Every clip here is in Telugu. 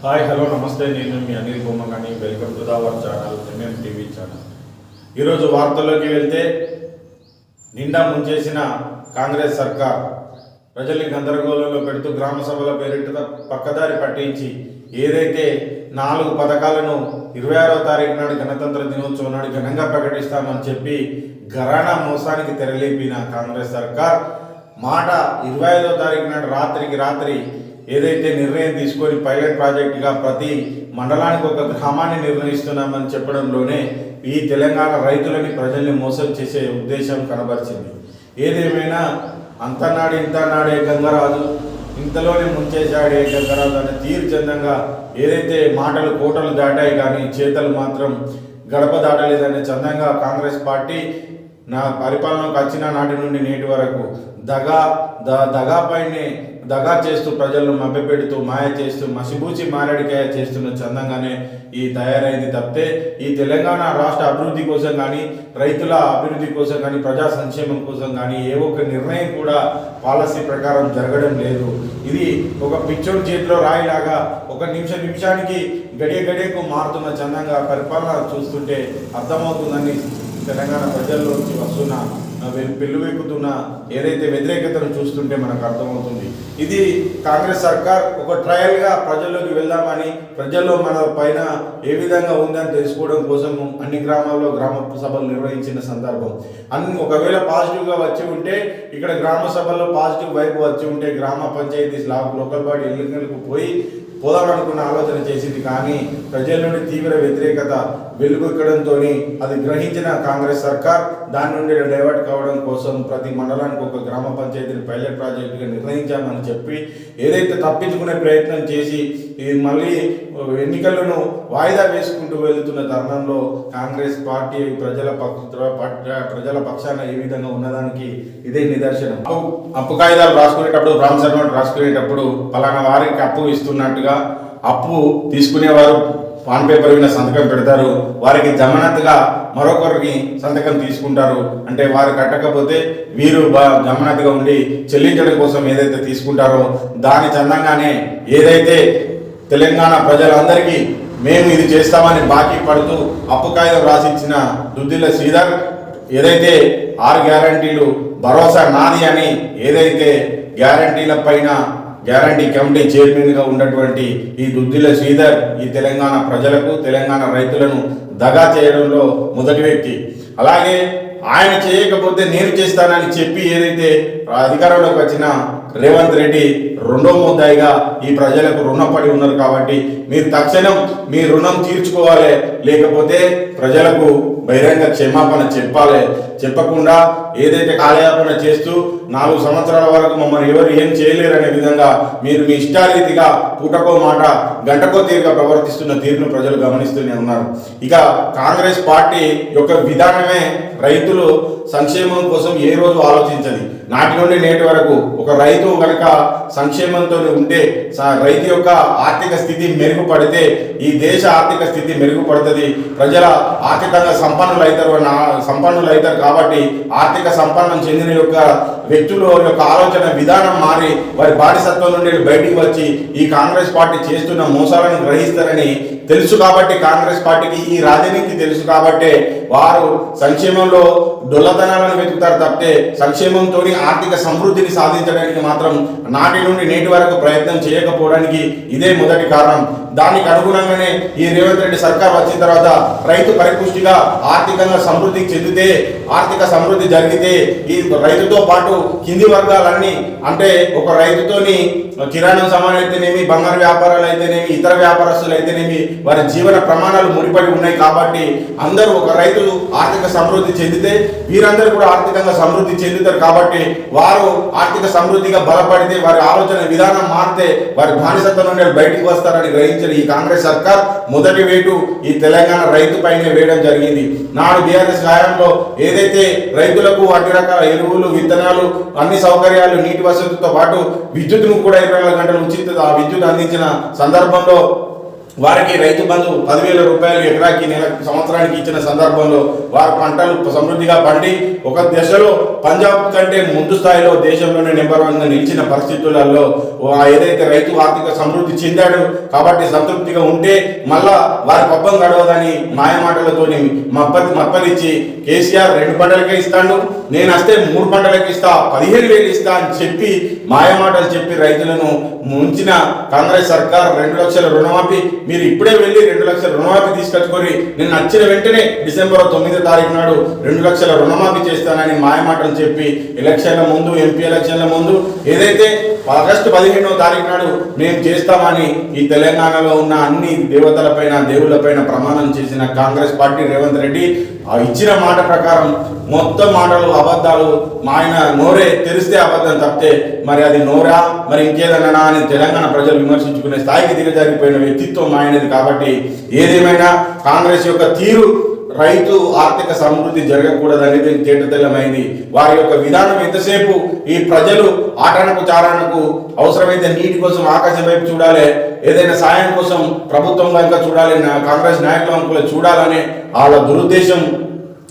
హాయ్ హలో నమస్తే. నేను మీ Anil Bommagani welcome to our channel MM TV channel. ఈరోజు వార్తల్లోకి వెళ్తే నిండా ముంచేసిన కాంగ్రెస్ సర్కార్ ప్రజల్ని గందరగోళంలో పెడుతూ గ్రామ సభల పేరిట పక్కదారి పట్టించి ఏదైతే నాలుగు పథకాలను ఇరవై ఆరో తారీఖు నాడు గణతంత్ర దినోత్సవం నాడు ఘనంగా ప్రకటిస్తామని చెప్పి ఘరానా మోసానికి తెరలేపిన కాంగ్రెస్ సర్కార్ మాట ఇరవై ఐదో తారీఖు నాడు రాత్రికి రాత్రి ఏదైతే నిర్ణయం తీసుకొని పైలట్ ప్రాజెక్టుగా ప్రతి మండలానికి ఒక గ్రామాన్ని నిర్ణయిస్తున్నామని చెప్పడంలోనే ఈ తెలంగాణ రైతులని ప్రజల్ని మోసం చేసే ఉద్దేశం కనబరిచింది. ఏదేమైనా అంతనాడు ఇంతనాడే గంగరాజు ఇంతలోనే ముంచేశాడే గంగరాజు అనే తీర్చందంగా ఏదైతే మాటలు కోటలు దాటాయి కానీ చేతలు మాత్రం గడప దాటలేదనే చందంగా కాంగ్రెస్ పార్టీ నా పరిపాలనకు వచ్చిన నాటి నుండి నేటి వరకు దగా ద దగాపైనే దగా చేస్తూ ప్రజలను మభ్యపెడుతూ మాయ చేస్తూ మసిబూచి మారడికాయ చేస్తున్న చందంగానే ఈ తయారైంది తప్పితే ఈ తెలంగాణ రాష్ట్ర అభివృద్ధి కోసం కానీ రైతుల అభివృద్ధి కోసం కానీ ప్రజా సంక్షేమం కోసం కానీ ఏ ఒక్క నిర్ణయం కూడా పాలసీ ప్రకారం జరగడం లేదు. ఇది ఒక పిచ్చోడి చేతిలో రాయిలాగా ఒక నిమిష నిమిషానికి గడియ గడియకు మారుతున్న చందంగా పరిపాలన చూస్తుంటే అర్థమవుతుందని తెలంగాణ ప్రజల్లోంచి వస్తున్న పెళ్ళువెక్కుతున్న ఏదైతే వ్యతిరేకతను చూస్తుంటే మనకు అర్థమవుతుంది. ఇది కాంగ్రెస్ సర్కార్ ఒక ట్రయల్గా ప్రజల్లోకి వెళ్దామని ప్రజల్లో మన పైన ఏ విధంగా ఉందని తెలుసుకోవడం కోసం అన్ని గ్రామాల్లో గ్రామ సభలు నిర్వహించిన సందర్భం. అన్ని ఒకవేళ పాజిటివ్గా వచ్చి ఉంటే ఇక్కడ గ్రామ సభల్లో పాజిటివ్ వైపు వచ్చి ఉంటే గ్రామ పంచాయతీ లోకల్ బాడీ ఎన్నికలకు పోయి పోదామనుకున్న ఆలోచన చేసింది. కానీ ప్రజల నుండి తీవ్ర వ్యతిరేకత వెలుగుక్కడంతో అది గ్రహించిన కాంగ్రెస్ సర్కార్ దాని నుండి డైవర్ట్ కావడం కోసం ప్రతి మండలానికి ఒక గ్రామ పంచాయతీని పైలట్ ప్రాజెక్టుగా నిర్ణయించామని చెప్పి ఏదైతే తప్పించుకునే ప్రయత్నం చేసి ఇది మళ్ళీ ఎన్నికలను వాయిదా వేసుకుంటూ వెళ్తున్న తరుణంలో కాంగ్రెస్ పార్టీ ప్రజల పక్ష ప్రజల పక్షాన ఏ విధంగా ఉన్నదానికి ఇదే నిదర్శనం. అప్పు అప్పు కాగితాలు రాసుకునేటప్పుడు రామ్ శర్మ రాసుకునేటప్పుడు పలానా వారికి అప్పు ఇస్తున్నట్టుగా అప్పు తీసుకునేవారు పాన్ పేపర్ మీద సంతకం పెడతారు. వారికి జమనత్గా మరొకరికి సంతకం తీసుకుంటారు. అంటే వారు కట్టకపోతే వీరు జమనత్గా ఉండి చెల్లించడం కోసం ఏదైతే తీసుకుంటారో దాని చందంగానే ఏదైతే తెలంగాణ ప్రజలందరికీ మేము ఇది చేస్తామని బాకీ పడుతూ అప్పు కాగితం రాసిచ్చిన దుద్దిల్ల శ్రీధర్ ఏదైతే ఆరు గ్యారంటీలు భరోసా నాది అని ఏదైతే గ్యారంటీల పైన గ్యారంటీ కమిటీ చైర్మన్గా ఉన్నటువంటి ఈ దుద్దిల శ్రీధర్ ఈ తెలంగాణ ప్రజలకు తెలంగాణ రైతులను దగా చేయడంలో మొదటి వ్యక్తి. అలాగే ఆయన చేయకపోతే నేను చేస్తానని చెప్పి ఏదైతే అధికారంలోకి వచ్చిన రేవంత్ రెడ్డి రెండో ముద్దాయిగా ఈ ప్రజలకు రుణపడి ఉన్నారు కాబట్టి మీరు తక్షణం మీ రుణం తీర్చుకోవాలి. లేకపోతే ప్రజలకు బహిరంగ క్షమాపణ చెప్పాలి. చెప్పకుండా ఏదైతే కాలయాపన చేస్తూ నాలుగు సంవత్సరాల వరకు మమ్మల్ని ఎవరు ఏం చేయలేరనే విధంగా మీరు మీ ఇష్టారీతిగా పూటకో మాట గంటకో తీరుగా ప్రవర్తిస్తున్న తీరును ప్రజలు గమనిస్తూనే ఉన్నారు. ఇక కాంగ్రెస్ పార్టీ యొక్క విధానమే రైతులు సంక్షేమం కోసం ఏ రోజు ఆలోచించదు? నాటి నుండి నేటి వరకు ఒక రైతు కనుక సంక్షేమంతో ఉంటే రైతు యొక్క ఆర్థిక స్థితి మెరుగుపడితే ఈ దేశ ఆర్థిక స్థితి మెరుగుపడుతుంది ప్రజల ఆర్థికంగా సంపన్నులు అవుతారు సంపన్నులు అవుతారు కాబట్టి ఆర్థిక సంపన్నం చెందిన యొక్క వ్యక్తులు యొక్క ఆలోచన విధానం మారి వారి బానిసత్వం నుండి బయటికి వచ్చి ఈ కాంగ్రెస్ పార్టీ చేస్తున్న మోసాలను గ్రహిస్తారని తెలుసు కాబట్టి కాంగ్రెస్ పార్టీకి ఈ రాజనీతి తెలుసు కాబట్టి వారు సంక్షేమంలో డొల్లతనాలను వెతుకుతారు తప్పితే సంక్షేమంతో ఆర్థిక సమృద్ధిని సాధించడానికి మాత్రం నాటి నుండి నేటి వరకు ప్రయత్నం చేయకపోవడానికి ఇదే మొదటి కారణం. దానికి అనుగుణంగానే ఈ రేవంత్ రెడ్డి సర్కార్ వచ్చిన తర్వాత రైతు పరిపుష్టిగా ఆర్థికంగా సమృద్ధి చెందితే ఆర్థిక సమృద్ధి జరిగితే ఈ రైతుతో పాటు కింది వర్గాలన్నీ అంటే ఒక రైతుతోని కిరాణం సామాన్ అయితేనేమి బంగారు వ్యాపారాలు అయితేనేమి ఇతర వ్యాపారస్తులు అయితేనేమి వారి జీవన ప్రమాణాలు ముడిపడి ఉన్నాయి కాబట్టి అందరూ ఒక రైతులు ఆర్థిక సమృద్ధి చెందితే వీరందరూ కూడా ఆర్థికంగా సమృద్ధి చెందుతారు కాబట్టి వారు ఆర్థిక సమృద్ధిగా బలపడితే వారి ఆలోచన విధానం మారితే వారి బానిసత్వం నుండి బయటికి వస్తారని గ్రహించిన ఈ కాంగ్రెస్ సర్కార్. మొదటి వేటు ఈ తెలంగాణ రైతు పైనే వేయడం జరిగింది. నాడు బీఆర్ఎస్ హయాంలో ఏదైతే రైతులకు అన్ని రకాల ఎరువులు విత్తనాలు అన్ని సౌకర్యాలు నీటి వసతితో పాటు విద్యుత్తును కూడా ఇరవై నాలుగు గంటలు ఉచిత ఆ విద్యుత్ అందించిన సందర్భంలో వారికి రైతు బంధు పదివేల రూపాయలు ఎకరాకి నెల సంవత్సరానికి ఇచ్చిన సందర్భంలో వారి పంటలు సమృద్ధిగా పండి ఒక దశలో పంజాబ్ కంటే ముందు స్థాయిలో దేశంలోనే నెంబర్ వన్ నిలిచిన పరిస్థితులలో ఏదైతే రైతు ఆర్థిక సమృద్ధి చెందాడు కాబట్టి సంతృప్తిగా ఉంటే మళ్ళా వారి పబ్బం గడవదని మాయమాటలతోని మప్ప మప్పలిచ్చి కేసీఆర్ రెండు పంటలకే ఇస్తాడు నేను వస్తే మూడు పంటలకు ఇస్తా పదిహేను వేలు ఇస్తా అని చెప్పి మాయమాటలు చెప్పి రైతులను ముంచిన కాంగ్రెస్ సర్కార్ రెండు లక్షల రుణమాఫీ మీరు ఇప్పుడే వెళ్ళి రెండు లక్షల రుణమాఫీ తీసుకొచ్చుకొని నేను నచ్చిన వెంటనే డిసెంబర్ తొమ్మిదో తారీఖు నాడు రెండు లక్షల రుణమాఫీ చేస్తానని మాయమాటలు చెప్పి ఎలక్షన్ల ముందు ఎంపీ ఎలక్షన్ల ముందు ఏదైతే ఆగస్టు పదిహేనో తారీఖు నాడు మేము చేస్తామని ఈ తెలంగాణలో ఉన్న అన్ని దేవతలపైన దేవుళ్ళపైన ప్రమాణం చేసిన కాంగ్రెస్ పార్టీ రేవంత్ రెడ్డి ఆ ఇచ్చిన మాట ప్రకారం మొత్తం మాటలు అబద్ధాలు మా ఆయన నోరే తెరిస్తే అబద్ధం తప్పితే మరి అది నోరా? మరి ఇంకేదన్నా అని తెలంగాణ ప్రజలు విమర్శించుకునే స్థాయికి దిగజారిపోయిన వ్యక్తిత్వం ఆయనది కాబట్టి ఏదేమైనా కాంగ్రెస్ యొక్క తీరు రైతు ఆర్థిక సమృద్ధి జరగకూడదనేది తేటతెల్లమైంది. వారి యొక్క విధానం ఎంతసేపు ఈ ప్రజలు ఆటనకు చారణకు అవసరమైతే నీటి కోసం ఆకాశం వైపు చూడాలి ఏదైనా సాయం కోసం ప్రభుత్వం కనుక చూడాలి కాంగ్రెస్ నాయకుల చూడాలనే వాళ్ళ దురుద్దేశం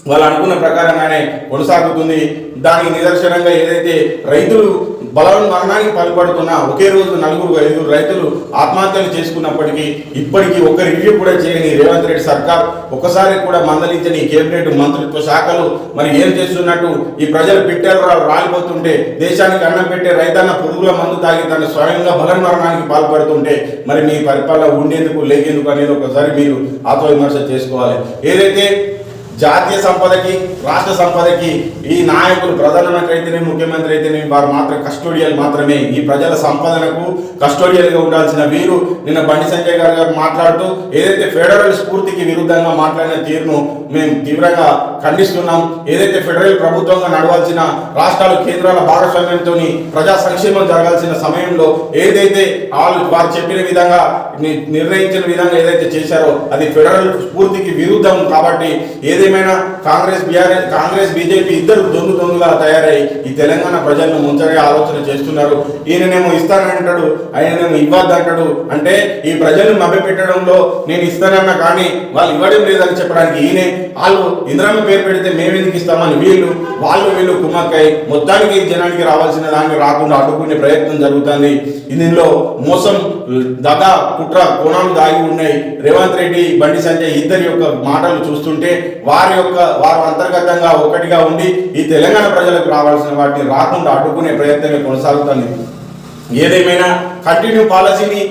వాళ్ళు అనుకున్న ప్రకారంగానే కొనసాగుతుంది. దానికి నిదర్శనంగా ఏదైతే రైతులు బలం మరణానికి పాల్పడుతున్న ఒకే రోజు నలుగురు ఐదుగురు రైతులు ఆత్మహత్యలు చేసుకున్నప్పటికీ ఇప్పటికీ ఒక్క రివ్యూ కూడా చేయని రేవంత్ రెడ్డి సర్కార్ ఒకసారి కూడా మందలించని కేబినెట్ మంత్రిత్వ శాఖలు మరి ఏం చేస్తున్నట్టు ఈ ప్రజలు పిట్టలు రాలిపోతుంటే దేశానికి అన్నం పెట్టే రైతన్న పురుగుల మందు తాగి తన స్వయంగా బలం మరణానికి పాల్పడుతుంటే మరి మీ పరిపాలన ఉండేందుకు లేకేందుకు అనేది ఒకసారి మీరు ఆత్మవిమర్శ చేసుకోవాలి. ఏదైతే జాతీయ సంపదకి రాష్ట్ర సంపదకి ఈ నాయకులు ప్రధానమంత్రి అయితేనే ముఖ్యమంత్రి అయితేనే వారు మాత్రం కస్టోడియల్ మాత్రమే. ఈ ప్రజల సంపదనకు కస్టోడియల్గా ఉండాల్సిన వీరు నిన్న బండి సంజయ్ గారు గారు మాట్లాడుతూ ఏదైతే ఫెడరల్ స్ఫూర్తికి విరుద్ధంగా మాట్లాడిన తీరును మేము తీవ్రంగా ఖండిస్తున్నాం. ఏదైతే ఫెడరల్ ప్రభుత్వంగా నడవాల్సిన రాష్ట్రాలు కేంద్రాల భాగస్వామ్యంతో ప్రజా సంక్షేమం జరగాల్సిన సమయంలో ఏదైతే వాళ్ళు వారు చెప్పిన విధంగా నిర్ణయించిన విధంగా ఏదైతే చేశారో అది ఫెడరల్ స్ఫూర్తికి విరుద్ధం కాబట్టి ఏదైతే ఏదేమైనా కాంగ్రెస్ బీఆర్ఎస్ కాంగ్రెస్ బీజేపీ ఇద్దరు దొంగ దొంగగా తయారై ఈ తెలంగాణ ప్రజలను ముంచగా ఆలోచన చేస్తున్నారు. ఈయననేమో ఇస్తానంటాడు ఆయననేమో ఇవ్వద్దంటాడు. అంటే ఈ ప్రజలను మభ్యపెట్టడంలో నేను ఇస్తానన్నా కానీ వాళ్ళు ఇవ్వడం లేదని చెప్పడానికి ఈయనే వాళ్ళు ఇంద్రమ్మ పేరు పెడితే మేమెందుకు ఇస్తామని వీళ్ళు వాళ్ళు వీళ్ళు కుమ్మక్కై మొత్తానికి జనానికి రావాల్సిన దానికి రాకుండా అడ్డుకునే ప్రయత్నం జరుగుతుంది. దీనిలో మోసం దగా కుట్ర కోణాలు దాగి ఉన్నాయి. రేవంత్ రెడ్డి బండి సంజయ్ ఇద్దరి యొక్క మాటలు చూస్తుంటే వారి యొక్క వారు అంతర్గతంగా ఒకటిగా ఉండి ఈ తెలంగాణ ప్రజలకు రావాల్సిన వాటిని రాకుండా అడ్డుకునే ప్రయత్నమే కొనసాగుతుంది. ఏదేమైనా కంటిన్యూ పాలసీని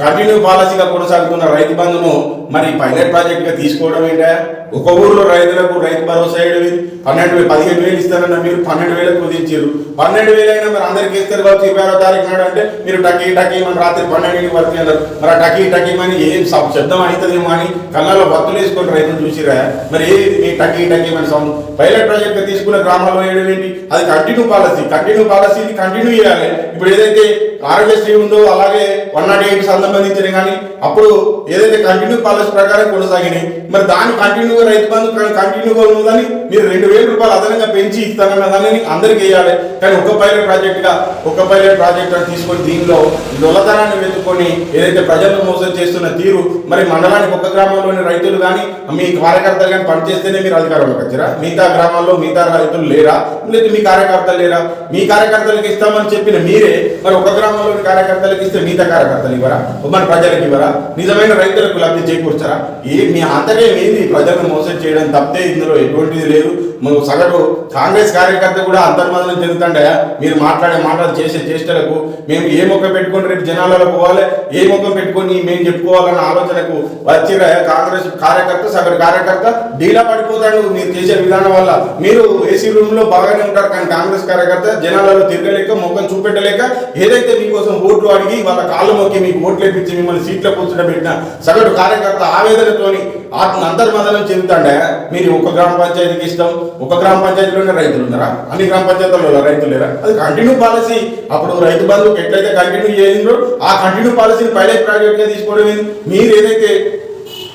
కంటిన్యూ పాలసీగా కొనసాగుతున్న రైతు బంధును మరి పైలట్ ప్రాజెక్ట్గా తీసుకోవడం ఏంటా ఒక ఊర్లో రైతులకు రైతు భరోసా ఏడు వేలు పన్నెండు వేలు పదిహేను వేలు ఇస్తారన్న మీరు పన్నెండు వేలకు కుదించారు. పన్నెండు వేలు అయినా మరి అందరికి ఇస్తారు కావచ్చు ఇరవై ఆరో తారీఖు నాడు అంటే మీరు టకీ టకీ మన రాత్రి పన్నెండు వరకు అన్నారు మరి ఆ టకీ టకీ అని ఏం శబ్దం అవుతుందేమో అని కళ్ళలో భక్తులు వేసుకొని రైతులు చూసిరా? మరి ఏది మీ టకీ టకీ మన సౌండ్? పైలట్ ప్రాజెక్ట్ తీసుకున్న గ్రామాల్లో వేయడం ఏంటి? అది continue policy continue policy continue చేయాలి. ఇప్పుడు ఏదైతే ఆరోగ్యశ్రీ ఉందో అలాగే వన్ నాట్ ఎయిట్ సంబంధించిన కానీ అప్పుడు ఏదైతే కంటిన్యూ పాలసీ ప్రకారం కొనసాగినాయి మరి దాన్ని కంటిన్యూ కంటిన్యూగా రైతు బంధు కంటిన్యూగా ఉన్నదని మీరు రెండు వేల రూపాయలు అదనంగా పెంచి ఇస్తారన్న దానిని అందరికి వేయాలి. కానీ ఒక పైలట్ ప్రాజెక్ట్గా ఒక పైలట్ ప్రాజెక్ట్ అని తీసుకొని దీనిలో దొలతనాన్ని వెతుక్కొని ఏదైతే ప్రజలను మోసం చేస్తున్న తీరు మరి మండలానికి ఒక గ్రామంలోని రైతులు కానీ మీ కార్యకర్తలు కానీ పనిచేస్తేనే మీరు అధికారంలోకి వచ్చారా? మిగతా గ్రామాల్లో మిగతా రైతులు లేరా? లేదా మీ కార్యకర్తలు లేరా? మీ కార్యకర్తలకు ఇస్తామని చెప్పిన మీరే మరి ఒక గ్రామంలోని కార్యకర్తలకు ఇస్తే మిగతా కార్యకర్తలు ఇవ్వరా? మన ప్రజలకు ఇవ్వరా? నిజమైన రైతులకు లబ్ధి చేకూర్చారా? ఏ మీ అంతర్యం ఏంది? ప్రజలను మోసం చేయడం తప్పితే ఇందులో ఎటువంటిది లేదు. మనం సగటు కాంగ్రెస్ కార్యకర్త కూడా అంతర్మదనం చెందుతాండయా మీరు మాట్లాడే మాటలు చేసే చేష్టలకు మేము ఏ మొక్క పెట్టుకొని రేపు జనాలలో పోవాలి ఏ మొక్క పెట్టుకొని మేము చెప్పుకోవాలన్న ఆలోచనకు వచ్చిరా కాంగ్రెస్ కార్యకర్త సగటు కార్యకర్త? డీలా పడిపోతాడు మీరు చేసే విధానం వల్ల. మీరు ఏసీ రూమ్లో బాగానే ఉంటారు కానీ కాంగ్రెస్ కార్యకర్త జనాలలో తిరగలేక ముఖం చూపెట్టలేక ఏదైతే మీకోసం ఓట్లు అడిగి వాళ్ళ కాళ్ళు మొక్కి మీకు ఓట్లు ఇప్పించి మిమ్మల్ని సీట్ల కూర్చుండబెట్టిన సగటు కార్యకర్త ఆవేదనతోని ఆత్మ అంతర్మదనం చెందుతాండే. మీరు ఒక గ్రామ పంచాయతీకి ఇస్తాం ఒక గ్రామ పంచాయతీలోనే రైతులు ఉన్నారా? అన్ని గ్రామ పంచాయతీలలో రైతులు లేరా? అది కంటిన్యూ పాలసీ అప్పుడు రైతు బంధుకు ఎట్లయితే కంటిన్యూ చేసిందో ఆ కంటిన్యూ పాలసీని పైలట్ ప్రాజెక్ట్గా తీసుకోవడం ఏంది? మీరు ఏదైతే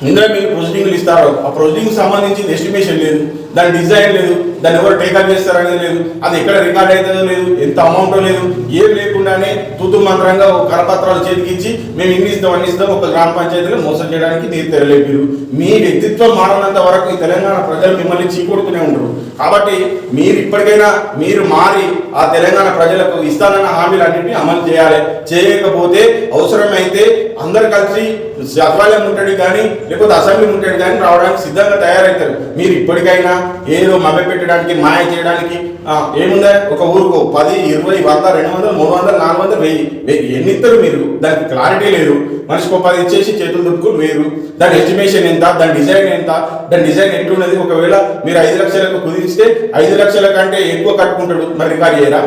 ఇందులో మీరు ప్రొసీడింగ్లు ఇస్తారో ఆ ప్రొసీడింగ్ సంబంధించి ఎస్టిమేషన్ లేదు దాని డిజైన్ లేదు దాన్ని ఎవరు టేకప్ చేస్తారనేది లేదు. అది ఎక్కడ రికార్డ్ అవుతుందో లేదు ఎంత అమౌంట్ లేదు. ఏం లేకుండానే తుతు మంత్రంగా ఒక కరపత్రాలు చేతికిచ్చి మేము ఇన్ని ఇస్తాం అన్ని ఇస్తాం ఒక గ్రామ పంచాయతీలో మోసం చేయడానికి నీరు తెరలేపారు. మీ వ్యక్తిత్వం మారినంత వరకు ఈ తెలంగాణ ప్రజలు మిమ్మల్ని చీకొడుతూనే ఉంటారు కాబట్టి మీరు ఇప్పటికైనా మీరు మారి ఆ తెలంగాణ ప్రజలకు ఇస్తానన్న హామీలు అన్నింటినీ అమలు చేయాలి. చేయకపోతే అవసరమైతే అందరు కలిసి సచివాలయం ముట్టడి కానీ లేకపోతే అసెంబ్లీ ముట్టడి కానీ రావడానికి సిద్ధంగా తయారవుతారు మీరు ఇప్పటికైనా ఏదో మభ్య చేయడానికి మాయ చేయడానికి ఏముందా? ఒక ఊరుకు. పది ఇరవై వంద రెండు వందలు మూడు వందలు నాలుగు వందలు వెయ్యి. వెయ్యి. ఎన్ని ఇస్తారు మీరు? దానికి క్లారిటీ లేదు. మనిషికి ఒక పది ఇచ్చేసి చేతులు దుప్పుకుని వేరు దాని ఎస్టిమేషన్ ఎంత? దాని డిజైన్ ఎంత? దాని డిజైన్ ఎట్లున్నది? ఒకవేళ మీరు ఐదు లక్షలకు కుదిరిస్తే ఐదు లక్షల కంటే ఎక్కువ కట్టుకుంటాడు మరి రికార్డ్ చేయరా?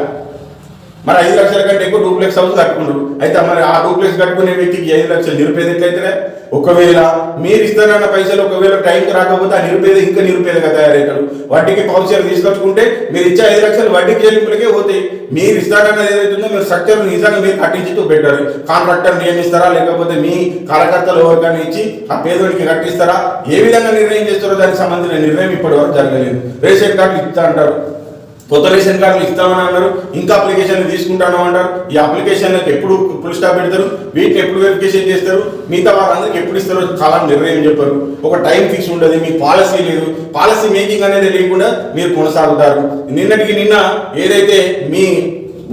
మరి ఐదు లక్షల కంటే ఎక్కువ డూప్లెక్స్ హౌస్ కట్టుకుంటాడు అయితే మరి ఆ డూప్లెక్స్ కట్టుకునే వ్యక్తికి ఐదు లక్షలు నిరుపేదట్లయితే ఒకవేళ మీరు ఇస్తారన్న పైసలు ఒకవేళ టైంకి రాకపోతే ఆ నిరుపేద ఇంకా నిరుపేదగా తయారవుతాడు వడ్డీకి పౌచర్ తీసుకొచ్చుకుంటే మీరు ఇచ్చే ఐదు లక్షలు వడ్డీకి చెల్లింపులకే పోతాయి. మీరు ఇస్తానన్నది ఏదైతుందో మీరు స్ట్రక్చర్ నిజంగా మీరు కట్టించుతూ పెట్టారు. కాంట్రాక్టర్ నియమిస్తారా? లేకపోతే మీ కార్యకర్తలు ఎవరికైనా ఇచ్చి ఆ పేదోడికి కట్టిస్తారా? ఏ విధంగా నిర్ణయం చేస్తారో దానికి సంబంధించిన నిర్ణయం ఇప్పటివరకు జరగలేదు. రేషన్ కార్డు ఇస్తా అంటారు. కొత్త రేషన్ కార్డులు ఇస్తామని అన్నారు ఇంకా అప్లికేషన్లు తీసుకుంటాను అంటారు. ఈ అప్లికేషన్లకు ఎప్పుడు ఫుల్ స్టాప్ పెడతారు? వీటిని ఎప్పుడు వెరిఫికేషన్ చేస్తారు? మిగతా వాళ్ళందరికీ ఎప్పుడు ఇస్తారో చాలా నిర్ణయం చెప్పారు. ఒక టైం ఫిక్స్ ఉండదు మీ పాలసీ లేదు. పాలసీ మేకింగ్ అనేది లేకుండా మీరు కొనసాగుతారు. నిన్నటికి నిన్న ఏదైతే మీ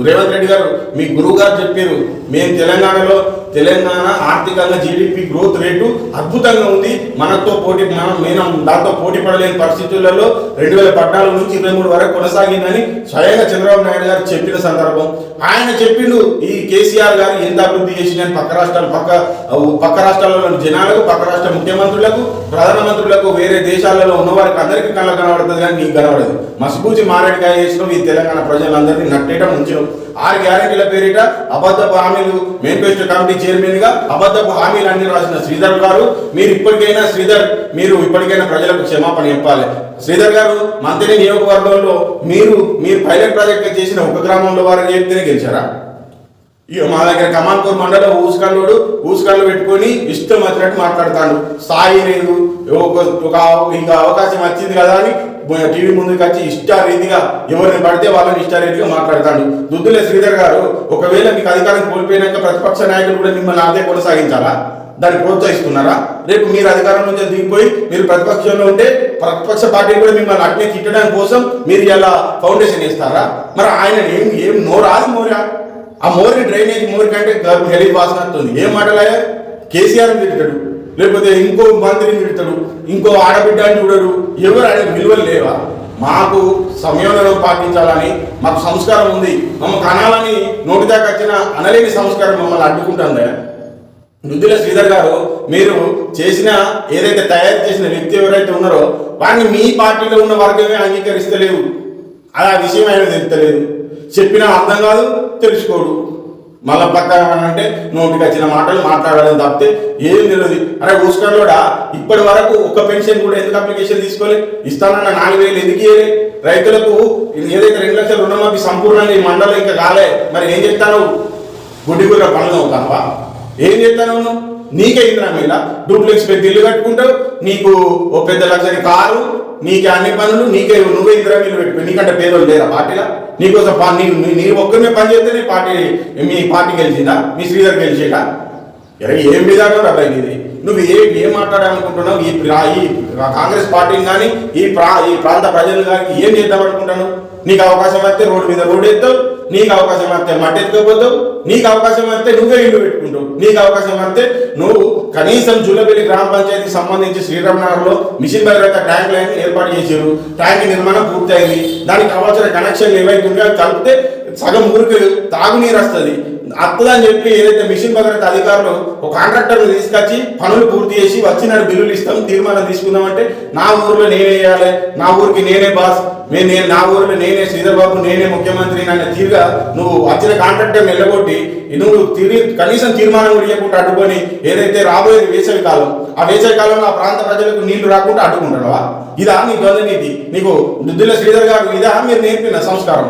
రేవంత్ రెడ్డి గారు మీ గురువు గారు చెప్పారు మేము తెలంగాణలో తెలంగాణ ఆర్థికంగా జీడిపి గ్రోత్ రేటు అద్భుతంగా ఉంది. మనతో పోటీ మనం మేము దాంతో పోటీ పడలేని పరిస్థితులలో రెండు వేల పద్నాలుగు నుంచి ఇరవై మూడు వరకు కొనసాగిందని స్వయంగా చంద్రబాబు నాయుడు గారు చెప్పిన సందర్భం. ఆయన చెప్పిండు ఈ కేసీఆర్ గారు ఎంత అభివృద్ధి చేసిందని పక్క రాష్ట్రాలు పక్క పక్క రాష్ట్రాలలో జనాలకు పక్క రాష్ట్ర ముఖ్యమంత్రులకు ప్రధానమంత్రులకు వేరే దేశాలలో ఉన్న వారికి అందరికీ కళ్ళ కనబడుతుంది కానీ నీకు కనబడదు. మసిపూచి మారేడుకాయ చేసినావు ఈ తెలంగాణ ప్రజలందరినీ నట్టేట ముంచినావు ఆరు గ్యారెంటీల పేరిట అబద్ధపు హామీలు మేనిఫెస్టో కమిటీ చైర్మన్గా అబద్ధపు హామీలు అన్ని రాసిన శ్రీధర్ గారు. మీరు ఇప్పటికైనా శ్రీధర్ మీరు ఇప్పటికైనా ప్రజలకు క్షమాపణ చెప్పాలి. శ్రీధర్ గారు మంత్రి నియోజకవర్గంలో మీరు మీరు పైలట్ ప్రాజెక్ట్ చేసిన ఒక గ్రామంలో వారిని చెప్తేనే గెలిచారా? ఇక మా దగ్గర కమాన్పూర్ మండలం ఊసుకల్లుడు ఊసుకల్లు పెట్టుకొని ఇష్టం వచ్చినట్టు మాట్లాడతాడు. స్థాయి లేదు ఒక ఒక ఇంకా అవకాశం వచ్చింది కదా అని టీవీ ముందుకు వచ్చి ఇష్టారీతిగా ఎవరిని పడితే వాళ్ళని ఇష్టారీతిగా మాట్లాడతాడు. దుద్దుల శ్రీధర్ గారు ఒకవేళ మీకు అధికారం కోల్పోయినాక ప్రతిపక్ష నాయకులు కూడా మిమ్మల్ని అదే కొనసాగించాలా? దాన్ని ప్రోత్సహిస్తున్నారా? రేపు మీరు అధికారం నుంచి దిగిపోయి మీరు ప్రతిపక్షంలో ఉంటే ప్రతిపక్ష పార్టీ కూడా మిమ్మల్ని అట్నే తిట్టడం కోసం మీరు ఇలా ఫౌండేషన్ ఇస్తారా మరి ఆయన ఏం ఏం నోరాది మోరా? ఆ మోరి డ్రైనేజ్ మోరి కంటే హెలి వాసన వస్తుంది. ఏం మాటలయ్యా? కేసీఆర్ తిడతాడు. లేకపోతే ఇంకో మంత్రిని తిడతాడు. ఇంకో ఆడబిడ్డ అని చూడడు ఎవరు ఆయన విలువలు లేవా? మాకు సమయంలో పాటించాలని మాకు సంస్కారం ఉంది. మమ్మల్ని అనాలని నోటి దాకా వచ్చిన అనలేని సంస్కారం మమ్మల్ని అడ్డుకుంటుందా నుద్దుల శ్రీధర్ గారు మీరు చేసిన ఏదైతే తయారు చేసిన వ్యక్తి ఎవరైతే ఉన్నారో వాడిని మీ పార్టీలో ఉన్న వర్గమే అంగీకరిస్తలేవు. అది ఆ విషయం ఆయన తెలుస్తలేదు. చెప్పినా అర్థం కాదు తెలుసుకోడు. మళ్ళా పక్క అంటే నోటికి వచ్చిన మాటలు మాట్లాడాలని తప్పితే ఏం తెలియదు. అరే ఊస్కర్లోడా ఇప్పటి వరకు ఒక్క పెన్షన్ కూడా ఎందుకు అప్లికేషన్ తీసుకోలే? ఇస్తానన్న నాలుగు వేలు ఎందుకు ఇయ్యలే? రైతులకు ఏదైతే రెండు లక్షల రుణమాఫీ సంపూర్ణంగా ఈ మండలం ఇంకా కాలే మరి ఏం చెప్తాను గుడ్డి కూడా పనులు అవుతావా? ఏం చేస్తాను నువ్వు నీకే ఇంద్రా మీద డూప్లెక్స్ పెద్ద ఇల్లు కట్టుకుంటావు నీకు ఓ పెద్ద లక్షని కారు నీకే అన్ని పనులు నీకే నువ్వే ఇంద్రా మీద పెట్టుకో నీకంటే పేదోళ్ళు లేరా పార్టీలా? నీకోసం నీ నీ- ఒక్కరినే పని చేస్తేనే పార్టీ మీ పార్టీ గెలిచిందా? మీ శ్రీధర్ గెలిచేదా? ఏం విధానం రా ఇది నువ్వు ఏ ఏం మాట్లాడాలనుకుంటున్నావు? ఈ ప్రా- ఈ కాంగ్రెస్ పార్టీని కానీ ఈ ప్రా ఈ ప్రాంత ప్రజలు కానీ ఏం చేద్దాం అనుకుంటాను నీకు అవకాశం వస్తే రోడ్డు మీద రోడ్డు వేస్తావు నీకు అవకాశం వస్తే మట్టి ఎత్తుకోపోతావు నీకు అవకాశం వస్తే నువ్వే ఇల్లు పెట్టుకుంటావు. నీకు అవకాశం వస్తే నువ్వు కనీసం జులబెల్లి గ్రామ పంచాయతీకి సంబంధించి శ్రీరామనగర్లో మిషన్ భగీరథ ట్యాంక్ లైన్ ఏర్పాటు చేశారు. ట్యాంక్ నిర్మాణం పూర్తయింది. దానికి కావాల్సిన కనెక్షన్లు ఏవైతే ఉన్నాయో కలిపితే సగం ఊరికి తాగునీరు వస్తుంది. అత్తదని చెప్పి ఏదైతే మిషన్ భద్రత అధికారులు ఒక కాంట్రాక్టర్ని తీసుకొచ్చి పనులు పూర్తి చేసి వచ్చినాడు బిల్లులు ఇస్తాం తీర్మానం తీసుకుందామంటే నా ఊరిలో నేనే వేయాలి నా ఊరికి నేనే బాస్ నేను నేను నా ఊర్లో నేనే శ్రీధర్ బాబు నేనే ముఖ్యమంత్రి అనే తీరుగా నువ్వు వచ్చిన కాంట్రాక్టర్ నిలబొట్టి నువ్వు తిరిగి కనీసం తీర్మానం కూడా ఇవ్వకుండా అడ్డుకొని ఏదైతే రాబోయేది వేసవి కాలం ఆ వేసవి కాలంలో ఆ ప్రాంత ప్రజలకు నీళ్ళు రాకుండా అడ్డుకుంటావా ఇదా నీ ద్వంద్వ నీది. నీకు దుద్దుల శ్రీధర్ గారు ఇదా మీరు నేర్పిన సంస్కారం.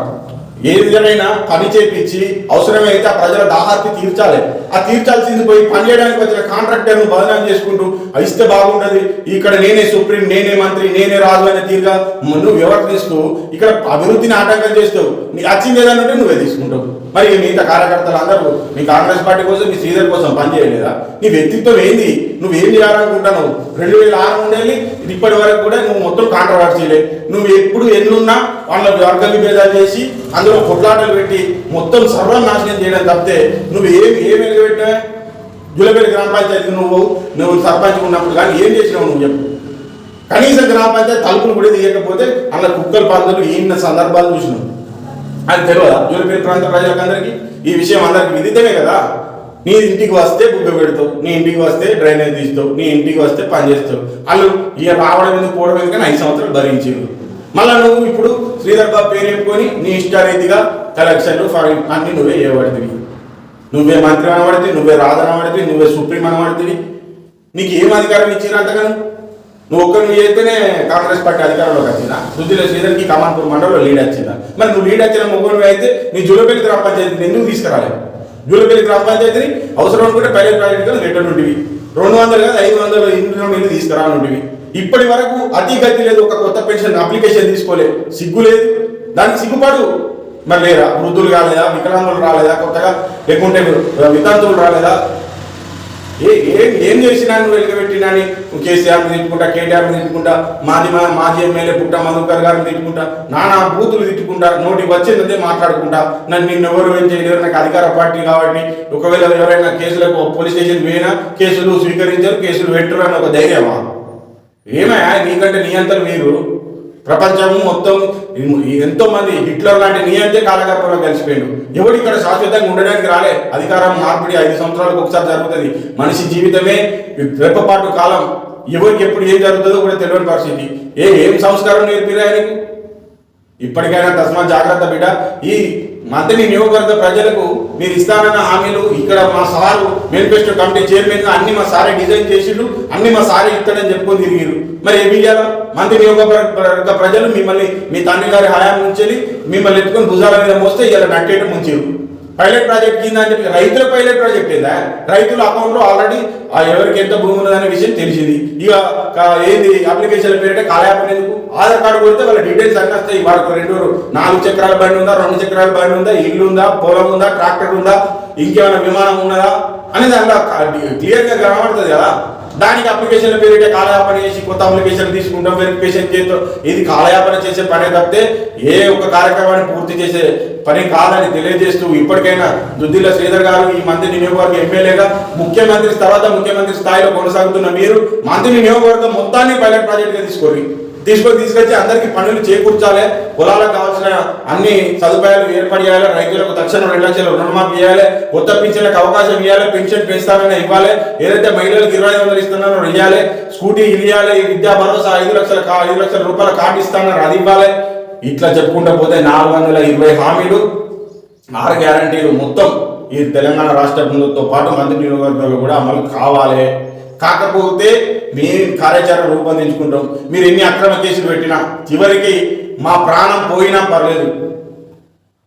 ఏదైనా పని చేపించి అవసరమైతే ఆ ప్రజల దాహార్తి తీర్చాలి. ఆ తీర్చాల్సింది పోయి పని చేయడానికి వచ్చిన కాంట్రాక్టర్ను బదనాం చేసుకుంటూ ఇస్తే బాగుండదు. ఇక్కడ నేనే సుప్రీం నేనే మంత్రి నేనే రాజు అనే తీరుగా నువ్వు వ్యవహరిస్తూ ఇక్కడ అభివృద్ధిని ఆటంకం చేస్తావు నీకు వచ్చింది ఏదైనా నువ్వే తీసుకుంటావు. మరి మిగతా కార్యకర్తలు అందరూ నీ కాంగ్రెస్ పార్టీ కోసం నీ శ్రీధర్ కోసం పనిచేయలేదా నీ వ్యక్తిత్వం ఏంది? నువ్వు ఏం చేయాలనుకుంటున్నావు? రెండు వేల ఆరు నుండి ఇప్పటి వరకు కూడా నువ్వు మొత్తం కాంట్రవర్సీలే. నువ్వు ఎప్పుడు ఎన్నున్నా వాళ్ళ వర్గ విభేదాలు చేసి అందులో కొట్లాటలు పెట్టి మొత్తం సర్వం నాశనం చేయడం తప్పితే నువ్వు ఏమి ఏం వెలుగుపెట్టా జులపేట గ్రామ పంచాయతీ నువ్వు నువ్వు సర్పంచ్ ఉన్నప్పుడు కానీ ఏం చేసినావు నువ్వు చెప్పు. కనీసం గ్రామ పంచాయతీ తలుపులు కూడా తీయకపోతే అలా కుక్కల పాత్రలు ఈయన సందర్భాలు చూసినావు అది తెలియదా? జులపేట ప్రాంత ప్రజలకందరికీ ఈ విషయం అందరికి విదితమే కదా? నీ ఇంటికి వస్తే బుగ్గ పెడతావు నీ ఇంటికి వస్తే డ్రైనేజ్ తీస్తావు నీ ఇంటికి వస్తే పని చేస్తావు. వాళ్ళు ఇక రావడం ఎందుకు పోవడం ఎందుకని ఐదు సంవత్సరాలు భరించారు మళ్ళా నువ్వు ఇప్పుడు శ్రీధర్ బాబు పేరు చెప్పుకొని నీ ఇష్టారీతిగా కలెక్షన్లు ఫారిన్ అన్ని నువ్వే చేయబడుతుంది నువ్వే మంత్రి అనబడితే నువ్వే రాజు అనబడితే నువ్వే సుప్రీం అనబడితే నీకు ఏం అధికారం ఇచ్చిన అంతగాను? నువ్వు ఒక్క నువ్వు చేస్తేనే కాంగ్రెస్ పార్టీ అధికారంలోకి వచ్చిందా? రుద్దిలో శ్రీధర్కి కమాన్పూర్ మండలంలో లీడ్ వచ్చిందా? మరి నువ్వు లీడ్ వచ్చిన ముగ్గురు అయితే నీ జూలపల్లి గ్రామ పంచాయతీని ఎందుకు తీసుకురాలేదు? జూలపల్లి గ్రామ పంచాయతీని అవసరం అనుకుంటే పైలట్ ప్రాజెక్ట్గా రిటర్న్ ఉంటివి రెండు వందలు కాదు ఐదు వందలు ఇంట్లో వెళ్ళి తీసుకురానుంటివి ఇప్పటి వరకు అతి గతి లేదు ఒక కొత్త పెన్షన్ అప్లికేషన్ తీసుకోలేదు సిగ్గు లేదు. దానికి సిగ్గుపడు. మరి లేరా? వృద్ధులు రాలేదా వికలాంగులు రాలేదా? కొత్తగా లేకుంటే వితంతువులు రాలేదా? ఏ ఏం ఏం చేసినా నువ్వు వెలుగబెట్టినా అని కేసీఆర్ తిట్టుకుంటా కేటీఆర్ తిట్టుకుంటా మాది మా మాజీ ఎమ్మెల్యే పుట్ట మధుకర్ గారిని తిట్టుకుంటా నానా బూతులు తిట్టుకుంటా నోటి వచ్చిందంటే మాట్లాడుకుంటా నన్ను నిన్ను ఎవరు ఏం చేయలేరు నాకు అధికార పార్టీ కాబట్టి ఒకవేళ ఎవరైనా కేసులకు పోలీస్ స్టేషన్ పోయినా కేసులు స్వీకరించారు కేసులు పెట్టరు అని ఒక ధైర్యమా? ఏమయ్యా? నీకంటే నీ అంతలు మీరు ప్రపంచము మొత్తం ఎంతో మంది హిట్లర్ లాంటి నీ అంతే కాలగర్భంలో కలిసిపోయాడు. ఎవడు ఇక్కడ శాశ్వతంగా ఉండడానికి రాలే? అధికారం మార్పిడి ఐదు సంవత్సరాలకు ఒకసారి జరుగుతుంది. మనిషి జీవితమే రెప్పపాటు కాలం. ఎవరికి ఎప్పుడు ఏం జరుగుతుందో కూడా తెలియని పరిస్థితి. ఏ ఏం సంస్కారం నేర్పిరా ఇప్పటికైనా తస్మా జాగ్రత్త బిడ్డ. ఈ మంత్రి నియోగవర్గ ప్రజలకు మీరు ఇస్తానన్న హామీలు ఇక్కడ మా సారు మేనిఫెస్టో కమిటీ చైర్మన్ అన్ని మా సారే డిజైన్ చేసిండు అన్ని మా సారే ఇస్తాడని చెప్పుకొని తిరిగిరు మరి ఏమి ఇయ్యాలా మంత్రి నియోగవర్గ ప్రజలు మిమ్మల్ని మీ తండ్రి గారి హయాం నుంచి మిమ్మల్ని ఎత్తుకొని భుజాల మీద మోస్తే ఇలా నట్టేట ముంచారు పైలట్ ప్రాజెక్ట్ కింద అని చెప్పి రైతుల పైలట్ ప్రాజెక్ట్ ఏందా? రైతుల అకౌంట్లో ఆల్రెడీ ఆ ఎవరికి ఎంత భూమి ఉన్నదనే విషయం తెలిసింది. ఇక ఏంది అప్లికేషన్ పేరిట కాలయాపన ఎందుకు? ఆధార్ కార్డు కొడితే వాళ్ళ డీటెయిల్స్ అన్నీ వస్తాయి. వాళ్ళకు రెండు నాలుగు చక్రాల బండి ఉందా రెండు చక్రాల బండి ఉందా ఇల్లు ఉందా పొలం ఉందా ట్రాక్టర్ ఉందా ఇంకేమైనా విమానం ఉన్నదా? అనేది అందులో క్లియర్గా కనబడుతుంది కదా. దానికి అప్లికేషన్ పేరిట? కాలయాపన చేసి కొత్త అప్లికేషన్ తీసుకుంటాం వెరిఫికేషన్ చేస్తాం. ఇది కాలయాపన చేసే పనే తప్పితే ఏ ఒక్క కార్యక్రమాన్ని పూర్తి చేసే పని కాదని తెలియజేస్తూ ఇప్పటికైనా దుద్దిల్ల శ్రీధర్ గారు ఈ మంత్రి నియోజకవర్గ ఎమ్మెల్యేగా ముఖ్యమంత్రి తర్వాత ముఖ్యమంత్రి స్థాయిలో కొనసాగుతున్న మీరు మంత్రి నియోజకవర్గం మొత్తాన్ని పైలట్ ప్రాజెక్ట్గా తీసుకోరు తీసుకొని తీసుకొచ్చి అందరికి పనులు చేకూర్చాలి. పొలాలకు కావాల్సిన అన్ని సదుపాయాలు ఏర్పాటు రైతులకు తక్షణం రెండు లక్షల రుణమాఫీ ఇవ్వాలి కొత్త పింఛన్లకు అవకాశం ఇవ్వాలి. పెన్షన్ పెంచుతానని ఇవ్వాలి. ఏదైతే మహిళలకు ఇరవై ఐదు వందలు ఇస్తున్నారో ఇవ్వాలి. స్కూటీ ఇవ్వాలి. విద్యా భరోసా ఐదు లక్షల ఐదు లక్షల రూపాయల కార్డు ఇస్తానన్నారు అది ఇవ్వాలి. ఇట్లా చెప్పుకుంటూ పోతే నాలుగు వందల ఇరవై హామీలు ఆరు గ్యారంటీలు మొత్తం ఈ తెలంగాణ రాష్ట్ర బృందంతో పాటు మంత్రి నియోజకవర్గంలో కూడా అమలు కావాలి. కాకపోతే మేము కార్యాచరణ రూపొందించుకుంటాం. మీరు ఎన్ని అక్రమ కేసులు పెట్టినా చివరికి మా ప్రాణం పోయినా పర్లేదు.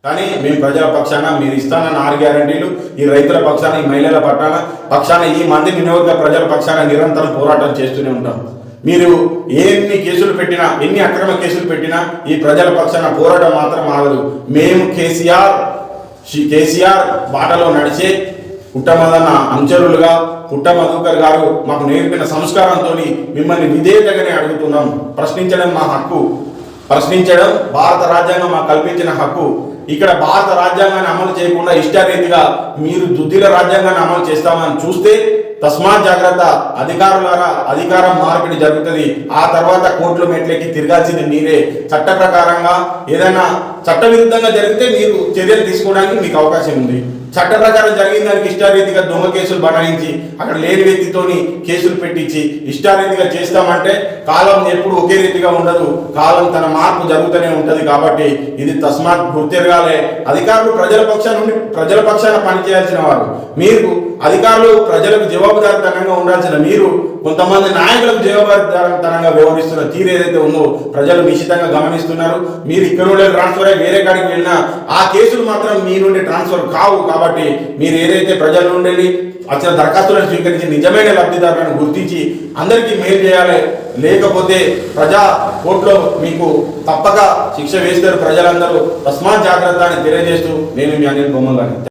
కానీ మేము ప్రజల పక్షాన మీరు ఇస్తానన్న ఆరు గ్యారంటీలు ఈ రైతుల పక్షాన ఈ మహిళల పట్టాన పక్షాన ఈ మంది నియోజక ప్రజల పక్షాన నిరంతరం పోరాటం చేస్తూనే ఉంటాం. మీరు ఎన్ని కేసులు పెట్టినా ఎన్ని అక్రమ కేసులు పెట్టినా ఈ ప్రజల పక్షాన పోరాటం మాత్రం ఆగదు. మేము కేసీఆర్ కేసీఆర్ బాటలో నడిచే పుట్టమదన్న అంచరులుగా పుట్ట మధుకర్ గారు మాకు నేర్పిన సంస్కారంతో మిమ్మల్ని విధేయతగానే అడుగుతున్నాం. ప్రశ్నించడం మా హక్కు. ప్రశ్నించడం భారత రాజ్యాంగం మాకు కల్పించిన హక్కు. ఇక్కడ భారత రాజ్యాంగాన్ని అమలు చేయకుండా ఇష్టారీతిగా మీరు దుద్దిల రాజ్యాంగాన్ని అమలు చేస్తామని చూస్తే తస్మాత్ జాగ్రత్త అధికారులారా అధికారం మార్పిడి జరుగుతుంది. ఆ తర్వాత కోర్టుల మెట్లెక్కి తిరగాల్సింది మీరే. చట్ట ప్రకారంగా ఏదైనా చట్టవిరుద్ధంగా జరిగితే మీరు చర్యలు తీసుకోవడానికి మీకు అవకాశం ఉంది. చట్ట ప్రకారం జరిగిన దానికి ఇష్టారీతిగా దొంగ కేసులు బనాయించి అక్కడ లేని వ్యక్తితోని కేసులు పెట్టించి ఇష్టారీతిగా చేస్తామంటే కాలం ఎప్పుడు ఒకే రీతిగా ఉండదు. కాలం తన మార్పు జరుగుతూనే ఉంటుంది కాబట్టి ఇది తస్మాత్ గుర్తెరగాలే. అధికారులు ప్రజల పక్షాన నుండి ప్రజల పక్షాన పనిచేయాల్సిన వారు. మీరు అధికారులు ప్రజలకు జవాబుదారితనంగా ఉండాల్సిన మీరు కొంతమంది నాయకులకు జవాబుదారితనంగా వ్యవహరిస్తున్న తీరు ఏదైతే ఉందో ప్రజలు నిశ్చితంగా గమనిస్తున్నారు. మీరు ఇక్కడ నుండి ట్రాన్స్ఫర్ అయ్యి వేరే కాడికి వెళ్ళినా ఆ కేసులు మాత్రం మీ నుండి ట్రాన్స్ఫర్ కావు కాబట్టి మీరు ఏదైతే ప్రజల నుండి వచ్చిన దరఖాస్తులను స్వీకరించి నిజమైన లబ్ధిదారులను గుర్తించి అందరికీ మేలు చేయాలి. లేకపోతే ప్రజా కోర్టులో మీకు తప్పక శిక్ష వేస్తారు ప్రజలందరూ. తస్మాత్ జాగ్రత్త అని తెలియజేస్తూ నేను మీ అనిల్ బొమ్మగాని.